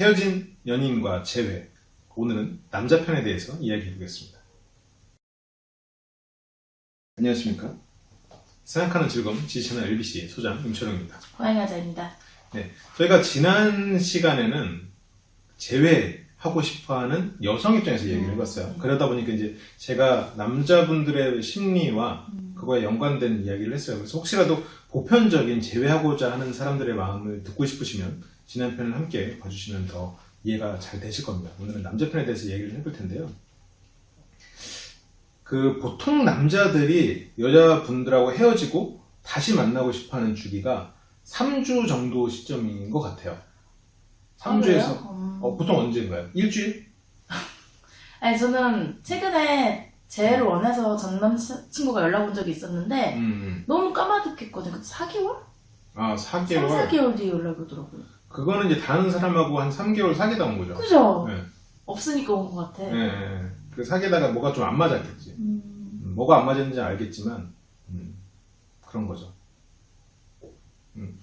헤어진 연인과 재회. 오늘은 남자 편에 대해서 이야기해 보겠습니다. 안녕하십니까? 생각하는 즐거움 지지채널 LBC 소장 임철웅입니다. 고양이하자입니다. 네, 저희가 지난 시간에는 재회하고 싶어하는 여성 입장에서 얘기를 음. 해봤어요. 그러다 보니까 이제 제가 남자분들의 심리와 음. 그거에 연관된 이야기를 했어요. 그래서 혹시라도 보편적인 재회하고자 하는 사람들의 마음을 듣고 싶으시면 지난 편을 함께 봐주시면 더 이해가 잘 되실 겁니다. 오늘은 남자 편에 대해서 얘기를 해볼 텐데요. 그 보통 남자들이 여자분들하고 헤어지고 다시 만나고 싶어 하는 주기가 3주 정도 시점인 것 같아요. 3주에서 아, 그래요? 음. 어, 보통 언제인가요? 일주일? 아니 저는 최근에 재해를 원해서 전 남친구가 연락 온 적이 있었는데 음, 음. 너무 까마득했거든요. 그때 4개월? 아 3, 4개월. 4개월 뒤에 연락이 오더라고요. 그거는 이제 다른 사람하고 한 3개월 사귀다 온 거죠. 그죠? 네. 없으니까 온 것 같아. 네, 네. 그 사귀다가 뭐가 좀 안 맞았겠지. 음. 음, 뭐가 안 맞았는지 알겠지만 음, 그런 거죠. 음.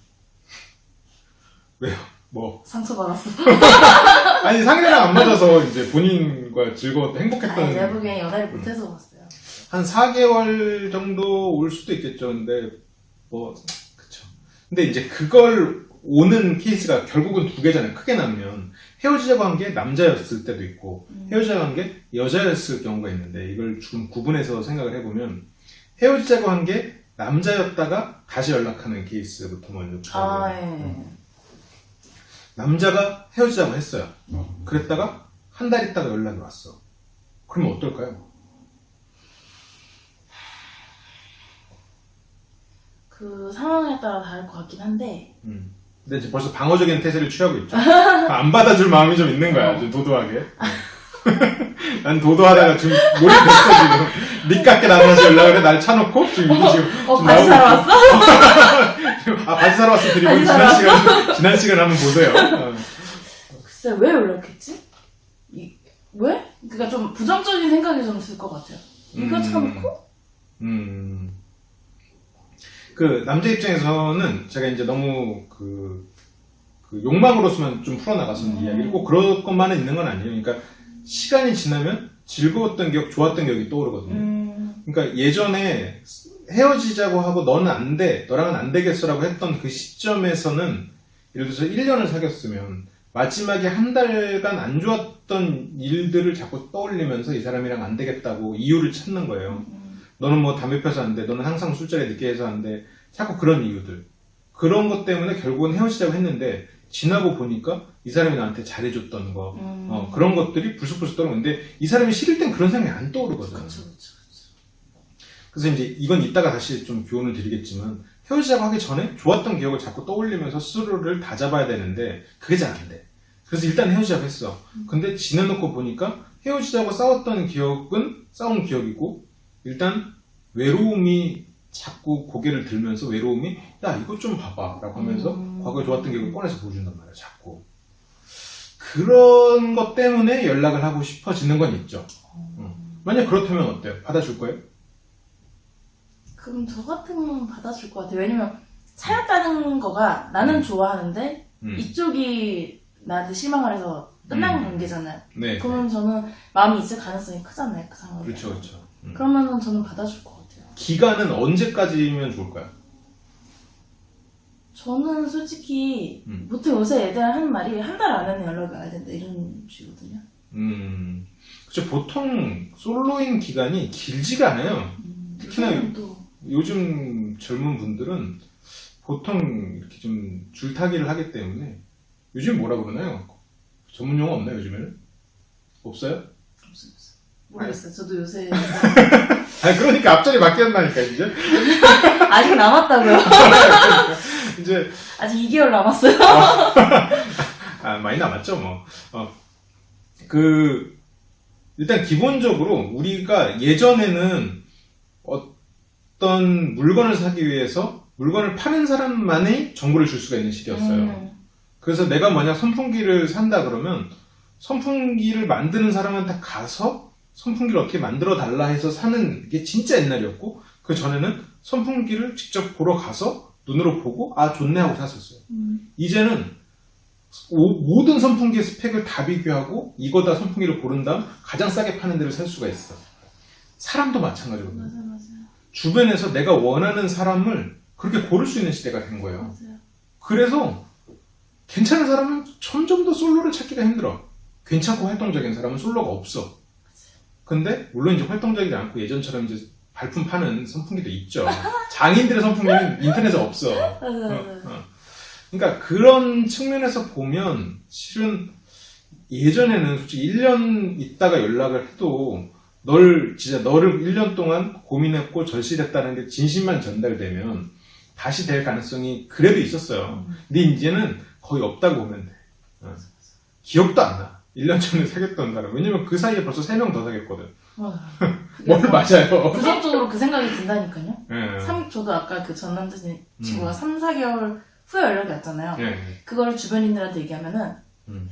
왜요? 뭐 상처받았어. 아니 상대랑 안 맞아서 이제 본인과 즐거웠고 행복했던 아니, 내국에 연애를 못해서 왔어요. 한 4개월 정도 올 수도 있겠죠. 근데 뭐 그쵸. 근데 이제 그걸 오는 케이스가 결국은 두 개잖아요. 크게 나누면 헤어지자고 한 게 남자였을 때도 있고 음. 헤어지자고 한 게 여자였을 경우가 있는데 이걸 좀 구분해서 생각을 해보면 헤어지자고 한 게 남자였다가 다시 연락하는 케이스부터 먼저 보자고요. 아, 예. 음. 남자가 헤어지자고 했어요. 그랬다가 한 달 있다가 연락이 왔어. 그러면 어떨까요? 그 상황에 따라 다를 것 같긴 한데 음. 근데 이제 벌써 방어적인 태세를 취하고 있죠. 안 받아줄 마음이 좀 있는 거야, 좀 도도하게. 난 도도하다가 지금 몰입했어, 지금. 니깎게 나눠서 연락을 해, 날 차놓고, 지금 이게 지금. 어 지금 바지 사러 나오고 왔어? 있고. 아, 바지 사러 왔어 드리고, 바지 지난 사러 시간, 지난 시간 한번 보세요. 어. 글쎄 왜 연락했지? 이, 왜? 그러니까 좀 부정적인 생각이 좀 들 것 같아요. 이거 음. 참고? 음. 그, 남자 입장에서는 제가 이제 너무 그, 그 욕망으로서만 좀 풀어나갔으면 음. 이야기를 꼭 그럴 것만은 있는 건 아니에요. 그러니까 시간이 지나면 즐거웠던 기억, 좋았던 기억이 떠오르거든요. 음, 그러니까 예전에 헤어지자고 하고 너는 안 돼, 너랑은 안 되겠어라고 했던 그 시점에서는 예를 들어서 1년을 사귀었으면 마지막에 한 달간 안 좋았던 일들을 자꾸 떠올리면서 이 사람이랑 안 되겠다고 이유를 찾는 거예요. 음. 너는 뭐 담배 펴서 안 돼, 너는 항상 술자리 늦게 해서 안 돼. 자꾸 그런 이유들. 그런 것 때문에 결국은 헤어지자고 했는데 지나고 보니까 이 사람이 나한테 잘해줬던 거, 음. 어, 그런 것들이 불쑥불쑥 떠오르는데 이 사람이 싫을 땐 그런 생각이 안 떠오르거든. 그쵸, 그쵸, 그쵸. 그래서 이제 이건 이따가 다시 좀 교훈을 드리겠지만 헤어지자고 하기 전에 좋았던 기억을 자꾸 떠올리면서 스스로를 다잡아야 되는데 그게 잘 안 돼. 그래서 일단 헤어지자고 했어. 근데 지내놓고 보니까 헤어지자고 싸웠던 기억은 싸운 기억이고 일단 외로움이 자꾸 고개를 들면서 외로움이 야 이거 좀 봐봐 라고 하면서 음. 과거에 좋았던 기억을 꺼내서 보여준단 말이야 자꾸 그런 것 때문에 연락을 하고 싶어지는 건 있죠 음. 만약 그렇다면 어때요? 받아줄 거예요? 그럼 저 같으면 받아줄 것 같아요. 왜냐면 차였다는 거가 나는 음. 좋아하는데 음. 이쪽이 나한테 실망을 해서 끝난 음. 관계잖아요. 네 그러면 저는 마음이 있을 가능성이 크잖아요. 그 상황에. 그렇죠 그렇죠 음. 그러면은 저는 받아줄 것 같아요. 기간은 언제까지면 좋을까요? 저는 솔직히 음. 보통 요새 애들 하는 말이 한 달 안에는 연락이 와야 된다 이런 식이거든요. 음, 그쵸. 보통 솔로인 기간이 길지가 않아요. 음, 특히나 요새는 또 요즘 젊은 분들은 보통 이렇게 좀 줄타기를 하기 때문에 요즘 뭐라 그러나요? 전문 용어 없나요, 요즘에는? 없어요? 없어요. 모르겠어요. 저도 요새 아니, 그러니까 앞자리 맡겼다니까, 이제. 아직 남았다고요. 이제, 아직 2개월 남았어요. 아, 많이 남았죠, 뭐. 어. 그, 일단 기본적으로 우리가 예전에는 어떤 물건을 사기 위해서 물건을 파는 사람만이 정보를 줄 수가 있는 시기였어요. 음, 그래서 내가 만약 선풍기를 산다 그러면 선풍기를 만드는 사람한테 가서 선풍기를 어떻게 만들어 달라 해서 사는 게 진짜 옛날이었고 그 전에는 선풍기를 직접 보러 가서 눈으로 보고 아 좋네 하고 샀었어요. 음. 이제는 오- 모든 선풍기의 스펙을 다 비교하고 이거다 선풍기를 고른 다음 가장 싸게 파는 데를 살 수가 있어. 사람도 마찬가지거든요. 맞아 맞아 주변에서 내가 원하는 사람을 그렇게 고를 수 있는 시대가 된 거예요. 맞아요. 그래서 괜찮은 사람은 점점 더 솔로를 찾기가 힘들어. 괜찮고 활동적인 사람은 솔로가 없어. 근데 물론 이제 활동적이지 않고 예전처럼 이제 발품 파는 선풍기도 있죠. 장인들의 선풍기는 인터넷에 없어. 어, 맞아. 어. 그러니까 그런 측면에서 보면 실은 예전에는 솔직히 1년 있다가 연락을 해도 널 진짜 너를 1년 동안 고민했고 절실했다는 게 진심만 전달되면 다시 될 가능성이 그래도 있었어요. 음. 근데 이제는 거의 없다고 보면 돼. 어. 기억도 안 나. 1년 전에 사귀었던 사람. 왜냐면 그 사이에 벌써 3명 더 사귀었거든. 맞아. 뭘 맞아요. 부정적으로 그 생각이 든다니까요. 예. 삼, 저도 아까 그 전 남자친구가 음. 3, 4개월 후에 연락이 왔잖아요. 예. 그거를 주변인들한테 얘기하면은 음.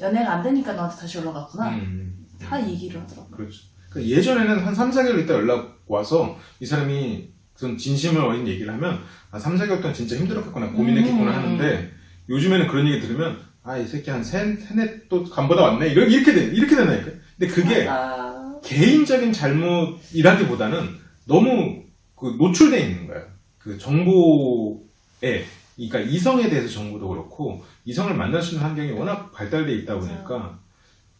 연애가 안 되니까 너한테 다시 연락 왔구나. 음. 다 얘기를 하더라고요. 그렇죠. 그러니까 예전에는 한 3, 4개월 있다 연락 와서 이 사람이 그런 진심을 어린 얘기를 하면 아, 3, 4개월 동안 진짜 힘들었겠구나, 고민했겠구나 음. 하는데 요즘에는 그런 얘기 들으면 아, 이 새끼 한 세, 세네 또 간보다 왔네. 이렇게, 이렇게 돼. 이렇게 되나니까. 근데 그게 맞아. 개인적인 잘못이라기보다는 너무 그 노출돼 있는 거예요. 그 정보에, 그러니까 이성에 대해서 정보도 그렇고 이성을 만날 수 있는 환경이 워낙 발달돼 있다 보니까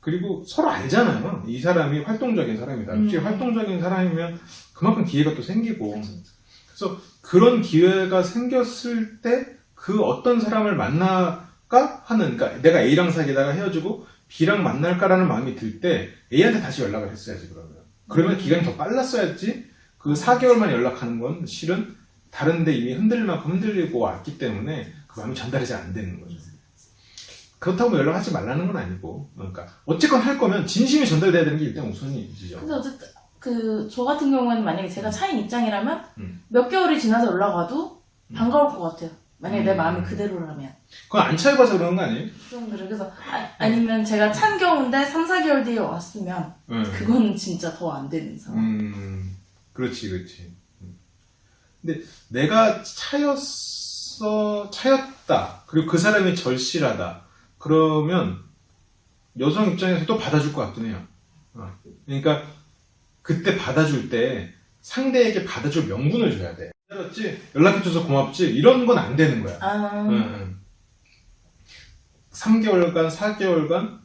그리고 서로 알잖아요. 이 사람이 활동적인 사람이다. 음. 활동적인 사람이면 그만큼 기회가 또 생기고 그쵸. 그래서 그런 기회가 생겼을 때 그 어떤 사람을 만나까 하는 그러니까 내가 A랑 사귀다가 헤어지고 B랑 만날까라는 마음이 들 때 A한테 다시 연락을 했어야지 그러면 그러면 음. 기간이 더 빨랐어야지 그 4개월 만에 연락하는 건 실은 다른데 이미 흔들릴 만큼 흔들리고 왔기 때문에 그 마음이 전달이 잘 안 되는 거죠 그렇다고 뭐 연락하지 말라는 건 아니고 그러니까 어쨌건 할 거면 진심이 전달돼야 되는 게 일단 우선이죠 근데 어쨌든 그 저 같은 경우에는 만약에 제가 차인 입장이라면 음. 몇 개월이 지나서 연락 와도 음. 반가울 것 같아요. 만약에 내 음. 마음이 그대로라면. 그건 안 차해봐서 그런 거 아니에요? 좀 그래. 그래서 아, 니면 제가 찬 경우인데 3, 4개월 뒤에 왔으면 응. 그건 진짜 더 안 되는 상황. 음, 그렇지, 그렇지. 음. 근데 내가 차였어, 차였다. 그리고 그 사람이 절실하다. 그러면 여성 입장에서 또 받아줄 것 같긴 해요. 어. 그러니까 그때 받아줄 때 상대에게 받아줄 명분을 줘야 돼. 기다렸지? 연락해줘서 고맙지? 이런 건 안 되는 거야. 아, 응, 응. 3개월간, 4개월간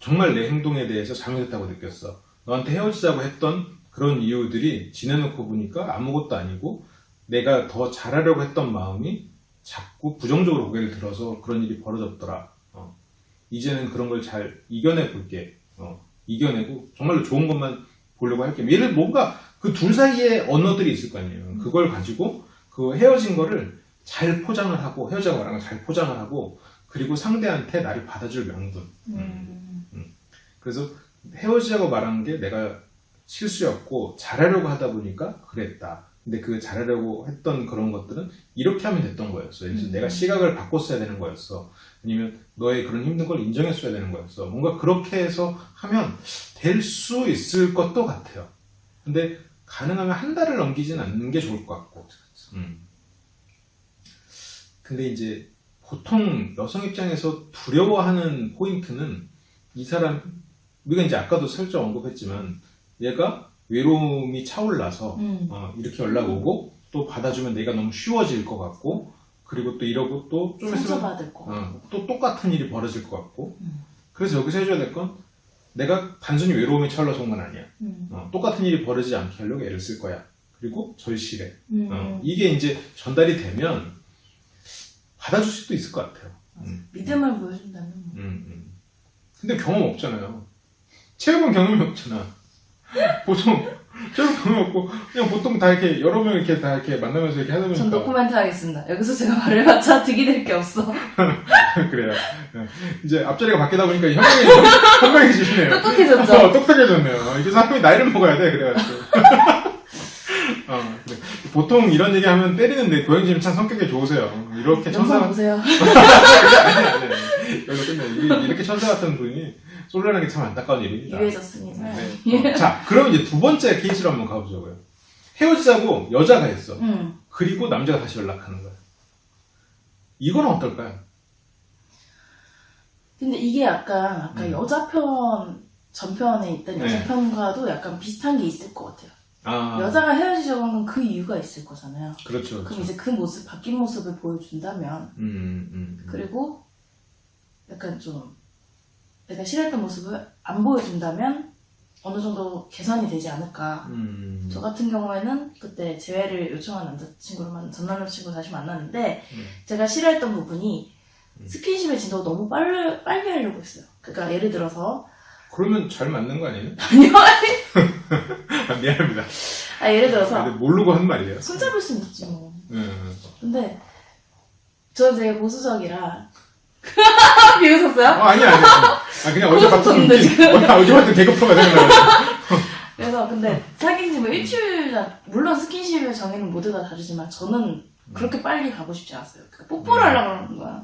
정말 내 행동에 대해서 잘못했다고 느꼈어. 너한테 헤어지자고 했던 그런 이유들이 지내놓고 보니까 아무것도 아니고 내가 더 잘하려고 했던 마음이 자꾸 부정적으로 고개를 들어서 그런 일이 벌어졌더라. 어. 이제는 그런 걸 잘 이겨내 볼게. 어. 이겨내고 정말로 좋은 것만 보려고 할게. 예를 뭔가 그 둘 사이에 언어들이 있을 거 아니에요. 그걸 가지고 그 헤어진 거를 잘 포장을 하고 말한 걸잘 포장을 하고 그리고 상대한테 나를 받아줄 명분. 음, 그래서 헤어지자고 말한 게 내가 실수였고 잘하려고 하다 보니까 그랬다. 근데 그 잘하려고 했던 그런 것들은 이렇게 하면 됐던 거였어. 그래서 음. 내가 시각을 바꿨어야 되는 거였어. 아니면 너의 그런 힘든 걸 인정했어야 되는 거였어. 뭔가 그렇게 해서 하면 될 수 있을 것도 같아요. 근데 가능하면 한 달을 넘기진 않는 게 좋을 것 같고. 음. 근데 이제 보통 여성 입장에서 두려워하는 포인트는 이 사람, 우리가 이제 아까도 살짝 언급했지만 얘가 외로움이 차올라서 음. 어, 이렇게 연락 오고 또 받아주면 내가 너무 쉬워질 것 같고 그리고 또 이러고 또 좀 있으면. 어, 또 똑같은 일이 벌어질 것 같고 음. 그래서 여기서 해줘야 될 건 내가 단순히 외로움이 차올라서 온 건 아니야 음. 어, 똑같은 일이 벌어지지 않게 하려고 애를 쓸 거야 그리고 절실해 음. 어, 이게 이제 전달이 되면 받아줄 수도 있을 것 같아요 음. 믿음을 보여준다면 뭐. 음, 음. 근데 경험 없잖아요 체육은 경험이 없잖아 보통 체육 경험이 없고 그냥 보통 다 이렇게 여러 명 이렇게 다 이렇게 만나면서 이렇게 하다 전 보니까 노코멘트 하겠습니다. 여기서 제가 말해봤자 득이 될 게 없어. 그래요. 네. 이제 앞자리가 바뀌다 보니까 현명해, 현명해지시네요. 똑똑해졌죠? 어, 똑똑해졌네요. 이게 사람이 나이를 먹어야 돼, 그래가지고. 어, 그래. 보통 이런 얘기 하면 때리는데 고영님 참 성격이 좋으세요. 이렇게 천사, 영상 보세요. 아니, 아니, 아니. 여기서 끝내. 이- 이렇게 천사 같은 분이 솔로라는 게 참 안타까운 일입니다. 유해졌습니다. 네. 어, 자, 그럼 이제 두 번째 케이스로 한번 가보자고요. 헤어지자고 여자가 했어. 음. 그리고 남자가 다시 연락하는 거야. 이건 어떨까요? 근데 이게 약간 아까 음. 여자 편 전편에 있던 여자 네. 편과도 약간 비슷한 게 있을 것 같아요. 아, 여자가 헤어지자고 한 건 그 이유가 있을 거잖아요. 그렇죠. 그럼 그렇죠. 이제 그 모습, 바뀐 모습을 보여준다면, 음, 음, 음. 그리고 약간 좀 내가 싫어했던 모습을 안 보여준다면 어느 정도 개선이 되지 않을까. 음. 저 같은 경우에는 그때 재회를 요청한 남자친구를 만, 전 남자친구 다시 만났는데 음. 제가 싫어했던 부분이 음. 스킨십의 진도가 너무 빨리, 빨리 하려고 했어요. 그러니까 예를 들어서 그러면 잘 맞는 거 아니에요? 아니요. 아, 미안합니다. 아, 예를 아, 들어서 근데 모르고 한 말이에요. 손잡을 순 있지 뭐. 음. 근데 저는 되게 보수적이라 비웃었어요? 어, 아니야, 아니야. 아, 그냥 어제 봤던 지금. 어, 어제 봤던 개그 프로가 생각나요. 그래서 근데 사귄 지 뭐 일주일 전 물론 스킨십의 정의는 모두가 다르지만 저는 그렇게 빨리 가고 싶지 않았어요. 그러니까 뽀뽀를 음. 하려고 그러는 거야.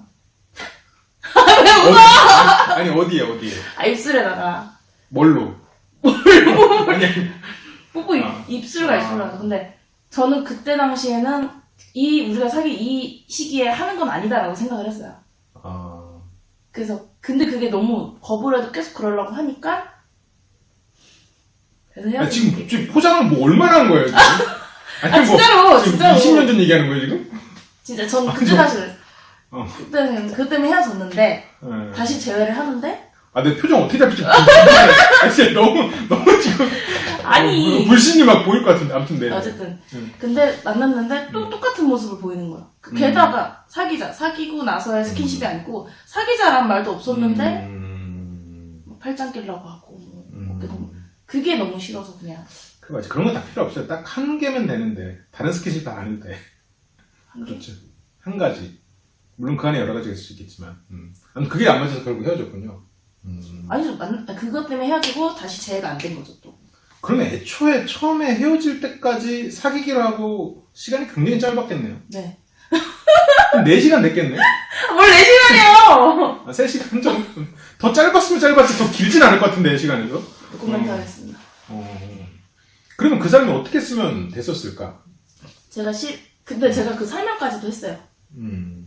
아니, 어디에, 어디에? 아 입술에다가 뭘로? 아니, 아니. 뽀뽀 입, 아. 입술과 아. 입술과 근데 저는 그때 당시에는 이 우리가 사귄 이 시기에 하는 건 아니다라고 생각을 했어요. 아, 그래서 근데 그게 너무 거부를 해도 계속 그러려고 하니까 그래서 아, 헤어진 지금, 지금 포장을 뭐 얼마나 한 거예요, 지금? 아니, 아 진짜로 지금 진짜로 20년 전 얘기하는 거예요, 지금? 진짜 전 아, 그때 다시 그랬어요. 어. 그때는 그 때문에 헤어졌는데 예. 다시 재회를 하는데 아, 내 표정 어떻게 잡을지 모르겠는데. 아, 진짜 너무, 너무 지금. 아니. 어, 불신이 막 보일 것 같은데. 아무튼 네. 어쨌든 음. 근데 만났는데 또 음. 똑같은 모습을 보이는 거야. 그 음. 게다가 사귀자 사귀고 나서의 스킨십이 아니고 사귀자란 말도 없었는데 음, 뭐 팔짱 끼려고 하고 뭐 음. 어깨 너무- 그게 너무 싫어서 그냥 그 맞지. 그런 건 다 필요 없어요. 딱 한 개면 되는데. 다른 스킨십 다. 한 게. 그렇죠. 한 가지. 물론 그 안에 여러 가지가 있을 수 있겠지만. 음. 아무튼 그게 안 맞아서 결국 헤어졌군요. 음. 아니죠 만- 그것 때문에 헤어지고 다시 재회가 안 된 거죠 또. 그러면 애초에 처음에 헤어질 때까지 사귀기로 하고 시간이 굉장히 짧았겠네요. 네. 그럼 4시간 됐겠네? 뭘 4시간이에요! 아, 3시간 정도. 더 짧았으면 짧았지 더 길진 않을 것 같은데, 4시간에도. 코멘트 음. 하겠습니다. 어. 그러면 그 사람이 어떻게 쓰면 됐었을까? 제가 시 근데 제가 그 설명까지도 했어요. 음.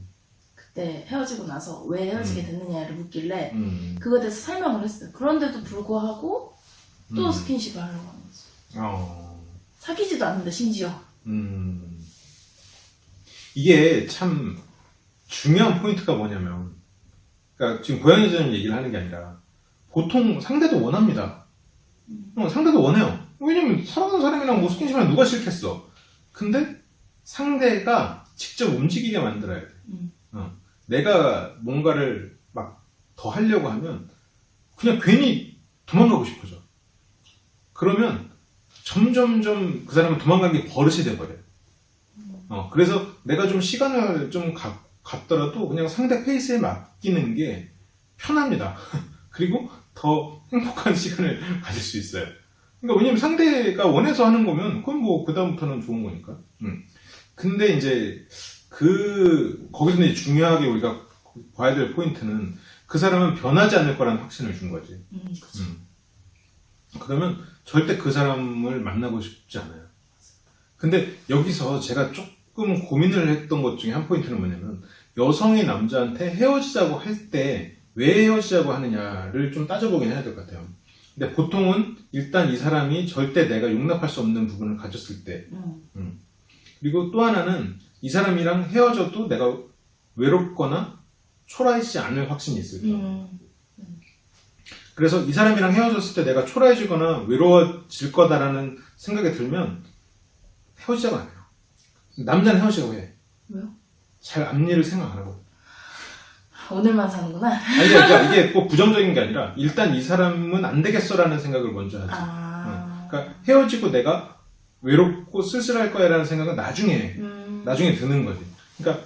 그때 헤어지고 나서 왜 헤어지게 됐느냐를 묻길래 음. 그거에 대해서 설명을 했어요. 그런데도 불구하고 또 음. 스킨십을 하려고 하는 거지. 어. 사귀지도 않는데 심지어. 음. 이게 참 중요한 포인트가 뭐냐면, 그러니까 지금 고양이 선생님 얘기를 하는 게 아니라, 보통 상대도 원합니다. 어, 상대도 원해요. 왜냐면 사랑하는 사람이랑 뭐 스킨십하면 누가 싫겠어. 근데 상대가 직접 움직이게 만들어야 돼. 음. 어. 내가 뭔가를 막 더 하려고 하면 그냥 괜히 도망가고 싶어져. 그러면 점점점 그 사람은 도망가는 게 버릇이 돼버려요. 어, 그래서 내가 좀 시간을 좀 가- 갖더라도 그냥 상대 페이스에 맡기는 게 편합니다. 그리고 더 행복한 시간을 가질 수 있어요. 그러니까 왜냐면 상대가 원해서 하는 거면 그건 뭐 그다음부터는 좋은 거니까. 음. 근데 이제 그 거기서 이제 중요하게 우리가 봐야 될 포인트는 그 사람은 변하지 않을 거라는 확신을 준 거지. 음, 그쵸. 음. 그러면 절대 그 사람을 만나고 싶지 않아요. 근데 여기서 제가 조금 고민을 했던 것 중에 한 포인트는 뭐냐면 여성이 남자한테 헤어지자고 할 때 왜 헤어지자고 하느냐를 좀 따져보긴 해야 될 것 같아요. 근데 보통은 일단 이 사람이 절대 내가 용납할 수 없는 부분을 가졌을 때 음. 그리고 또 하나는 이 사람이랑 헤어져도 내가 외롭거나 초라해지지 않을 확신이 있을 때 음. 그래서 이 사람이랑 헤어졌을 때 내가 초라해지거나 외로워질 거다라는 생각이 들면 헤어지자고 안 해요. 남자는 헤어지자고 해. 왜요? 잘 앞일을 생각 안 하고. 오늘만 사는구나. 아니, 그러니까 이게 꼭 부정적인 게 아니라 일단 이 사람은 안 되겠어라는 생각을 먼저 하지. 아. 그러니까 헤어지고 내가 외롭고 쓸쓸할 거야라는 생각은 나중에 음. 나중에 드는 거지. 그러니까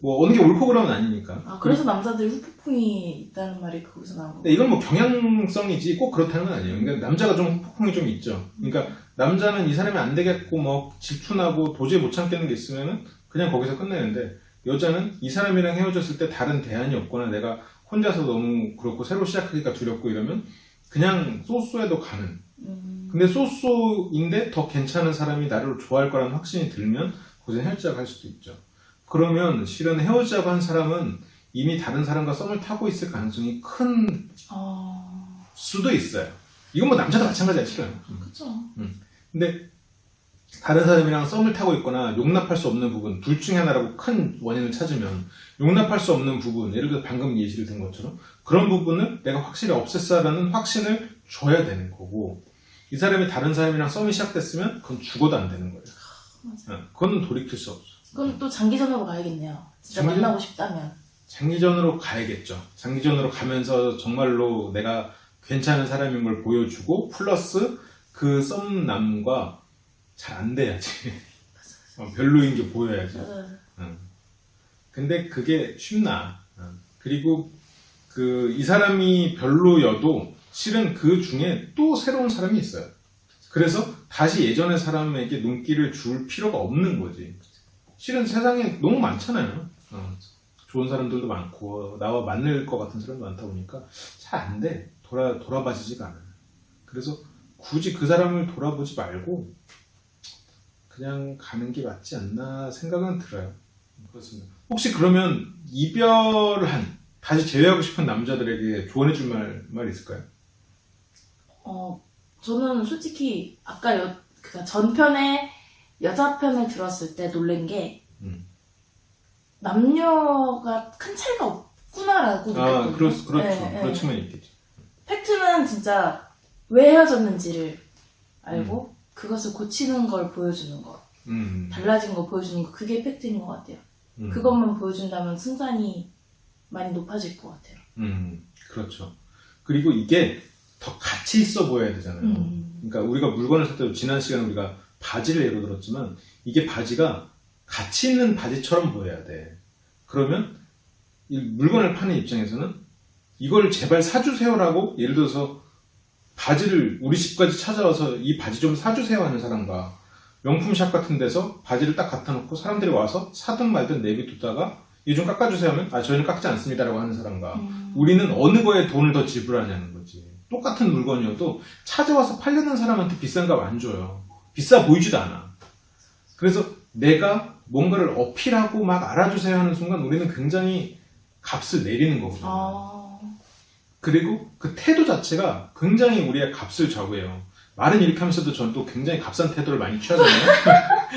뭐 어느 게 옳고 그러면 아니니까. 아, 그래서 남자들이 후폭풍이 있다는 말이 거기서 나온 거. 근데 이건 뭐 경향성이지 꼭 그렇다는 건 아니에요. 그러니까 남자가 좀 폭풍이 좀 있죠. 그러니까 남자는 이 사람이 안 되겠고 뭐 질투나고 도저히 못 참겠는 게 있으면은 그냥 거기서 끝내는데 여자는 이 사람이랑 헤어졌을 때 다른 대안이 없거나 내가 혼자서 너무 그렇고 새로 시작하기가 두렵고 이러면 그냥 소소해도 가는. 음. 근데 소소인데 더 괜찮은 사람이 나를 좋아할 거라는 확신이 들면 거기서 헤어지자고 할 수도 있죠. 그러면 실은 헤어지자고 한 사람은 이미 다른 사람과 썸을 타고 있을 가능성이 큰 어, 수도 있어요. 이건 뭐 남자도 마찬가지야, 실은. 음. 그쵸. 근데 다른 사람이랑 썸을 타고 있거나 용납할 수 없는 부분, 둘 중에 하나라고 큰 원인을 찾으면 용납할 수 없는 부분, 예를 들어 방금 예시를 든 것처럼 그런 부분을 내가 확실히 없앴어라는 확신을 줘야 되는 거고 이 사람이 다른 사람이랑 썸이 시작됐으면 그건 죽어도 안 되는 거예요. 맞아. 어, 그건 돌이킬 수 없어. 그건 또 장기전으로 가야겠네요. 진짜 장기전? 만나고 싶다면. 장기전으로 가야겠죠. 장기전으로 가면서 정말로 내가 괜찮은 사람인 걸 보여주고 플러스 그 썸남과 잘 안 돼야지. 어, 별로인 게 보여야지. 맞아요. 응. 근데 그게 쉽나. 응. 그리고 그 이 사람이 별로여도 실은 그 중에 또 새로운 사람이 있어요. 그래서 다시 예전의 사람에게 눈길을 줄 필요가 없는 거지. 실은 세상에 너무 많잖아요. 어, 좋은 사람들도 많고 나와 맞는 것 같은 사람도 많다 보니까 잘 안 돼. 돌아 돌아봐지지가 않아요. 그래서 굳이 그 사람을 돌아보지 말고 그냥 가는 게 맞지 않나 생각은 들어요. 그렇습니다. 혹시 그러면 이별한 다시 재회하고 싶은 남자들에게 조언해 줄 말, 말 있을까요? 어, 저는 솔직히 아까 여, 그 전편에 여자 편을 들었을 때 놀란 게 음. 남녀가 큰 차이가 없구나라고 아, 느꼈거든요. 그렇, 그렇죠. 네, 네. 그런 측면이 있겠죠. 팩트는 진짜 왜 헤어졌는지를 알고 그것을 고치는 걸 보여주는 것. 음, 달라진 거 보여주는 거. 그게 팩트인 것 같아요. 음, 그것만 보여준다면 승산이 많이 높아질 것 같아요. 음, 그렇죠. 그리고 이게 더 가치 있어 보여야 되잖아요. 음. 그러니까 우리가 물건을 살 때도 지난 시간에 우리가 바지를 예로 들었지만 이게 바지가 가치 있는 바지처럼 보여야 돼. 그러면 이 물건을 파는 입장에서는 이걸 제발 사주세요라고 예를 들어서 바지를 우리 집까지 찾아와서 이 바지 좀 사주세요 하는 사람과 명품샵 같은 데서 바지를 딱 갖다 놓고 사람들이 와서 사든 말든 내비두다가 이좀 깎아주세요 하면 아 저희는 깎지 않습니다라고 하는 사람과 음. 우리는 어느 거에 돈을 더 지불하냐는 거지. 똑같은 물건이어도 찾아와서 팔려는 사람한테 비싼 값 안 줘요. 비싸 보이지도 않아. 그래서 내가 뭔가를 어필하고 막 알아주세요 하는 순간 우리는 굉장히 값을 내리는 거거든요. 아, 그리고 그 태도 자체가 굉장히 우리의 값을 좌우해요. 말은 이렇게 하면서도 전또 굉장히 값싼 태도를 많이 취하잖아요.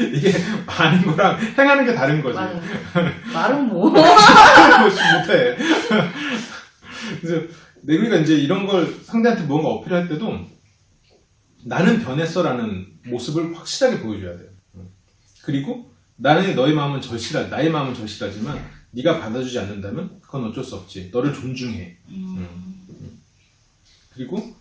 이게 많은 거랑 행하는 게 다른 거지. 말은 뭐. 못해. 그래서 내구리가 이제 이런 걸 상대한테 뭔가 어필할 때도 나는 변했어라는 모습을 확실하게 보여줘야 돼요. 그리고 나는 너의 마음은 절실하, 나의 마음은 절실하지만 네가 받아주지 않는다면 그건 어쩔 수 없지. 너를 존중해. 음. 그리고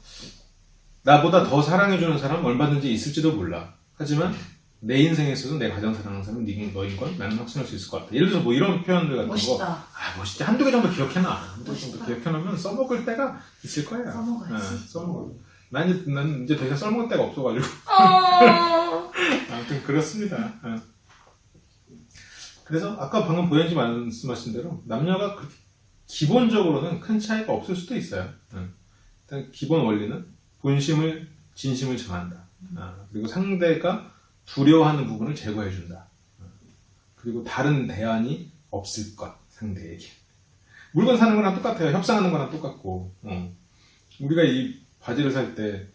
나보다 더 사랑해주는 사람 얼마든지 있을지도 몰라. 하지만 내 인생에서도 내가 가장 사랑하는 사람은 네, 너인 건 나는 확신할 수 있을 것 같아. 예를 들어서 뭐 이런 표현들 같은 거 멋있다. 아, 멋있지. 한두 개 정도 기억해놔. 한두 개 정도 멋있다. 기억해놓으면 써먹을 때가 있을 거야. 써먹어야지. 네, 써먹어. 난 이제, 난 이제 더 이상 써먹을 때가 없어가지고. 어... 아무튼 그렇습니다. 예. 그래서 아까 방금 보현지 말씀하신 대로 남녀가 그렇게 기본적으로는 큰 차이가 없을 수도 있어요. 예. 일단 기본 원리는 본심을 진심을 정한다. 아, 그리고 상대가 두려워하는 부분을 제거해준다. 아, 그리고 다른 대안이 없을 것 상대에게. 물건 사는 거랑 똑같아요. 협상하는 거랑 똑같고. 어. 우리가 이 바지를 살 때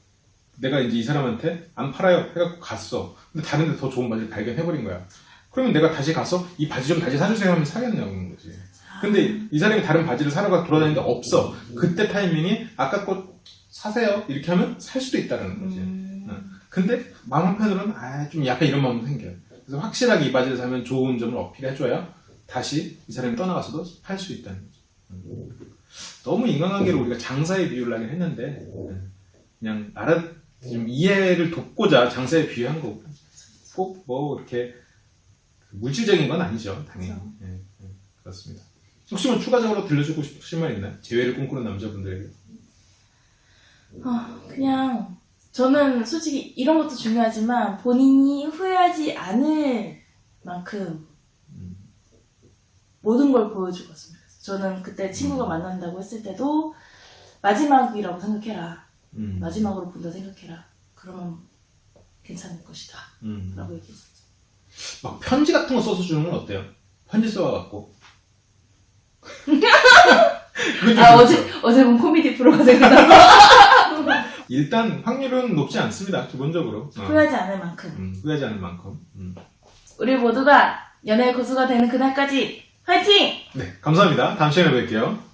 내가 이제 이 사람한테 안 팔아요 해갖고 갔어. 근데 다른 데 더 좋은 바지를 발견해버린 거야. 그러면 내가 다시 가서 이 바지 좀 다시 사주세요 하면 사겠냐고 하는 거지. 근데 이 사람이 다른 바지를 사러 가 돌아다니는데 없어. 그때 타이밍이 아까 거 사세요 이렇게 하면 살 수도 있다는 거지. 음... 근데 마음 한편으로는 아 좀 약간 이런 마음도 생겨요. 그래서 확실하게 이 바지를 사면 좋은 점을 어필해줘야 다시 이 사람이 떠나가서도 팔 수 있다는 거죠. 음. 너무 인간관계를 우리가 장사에 비유를 하긴 했는데 음, 그냥 알아 좀 이해를 돕고자 장사에 비유한 거고 꼭 뭐 이렇게 물질적인 건 아니죠 당연히 그렇죠. 예, 예, 그렇습니다. 혹시 뭐 추가적으로 들려주고 싶으신 말 있나요? 재회를 꿈꾸는 남자분들에게 어, 그냥 저는 솔직히 이런 것도 중요하지만 본인이 후회하지 않을 만큼 음. 모든 걸 보여주고 좋겠어요. 저는 그때 친구가 음. 만난다고 했을 때도 마지막이라고 생각해라. 음. 마지막으로 본다 생각해라. 그러면 괜찮을 것이다. 음. 라고 얘기했었죠. 막 편지 같은 거 써서 주는 건 어때요? 편지 써와갖고. 아, 어제, 그렇죠. 어제 본 코미디 프로가 생각나서. 일단 확률은 높지 않습니다. 기본적으로. 어. 후회하지 않을 만큼. 음, 후회하지 않을 만큼. 음. 우리 모두가 연애의 고수가 되는 그날까지 화이팅! 네, 감사합니다. 다음 시간에 뵐게요.